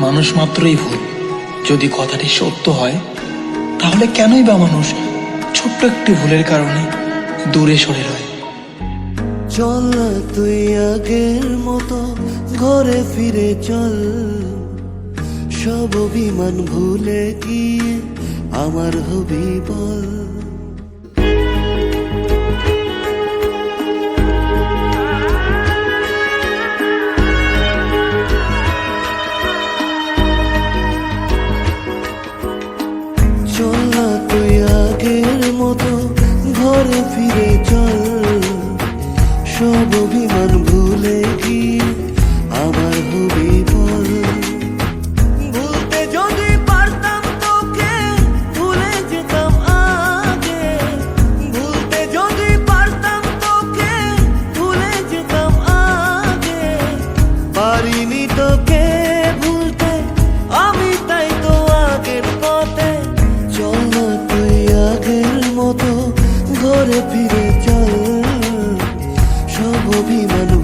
মানুষ মাত্রই ভুল। যদি কথাটি সত্য হয় তাহলে কেনই বা মানুষ ছোট্ট একটি ভুলের কারণে দূরে সরে রয়? চল তুই আগের মতো ঘরে ফিরে চল। সব অভিমান ভুলে গিয়ে আমার হবি বল। ঘরে ফিরে চল সব অভিমান ভুলে গিয়ে সব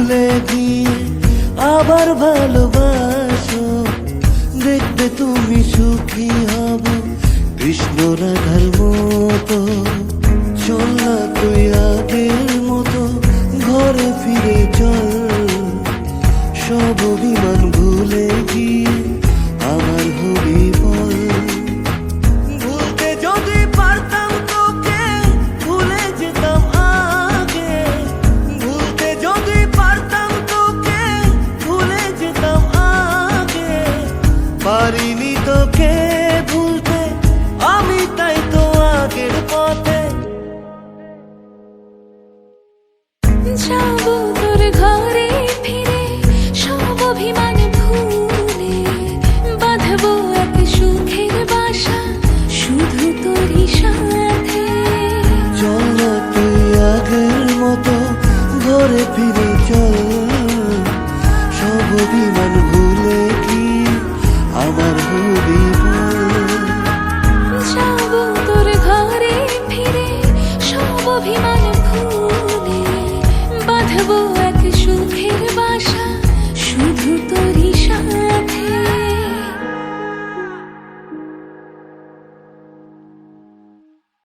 ভুলে গিয়ে আবার ভালোবাসো। দেখবে তুমি সুখী হব। কৃষ্ণ রাধার মতো চল না তুই আগের হবি মন ভুলে কি? আমার হবি ফিরে, সব অভিমান ভুলে। বাঁধবো এক সুখের বাসা, শুধু তোরই সাথে।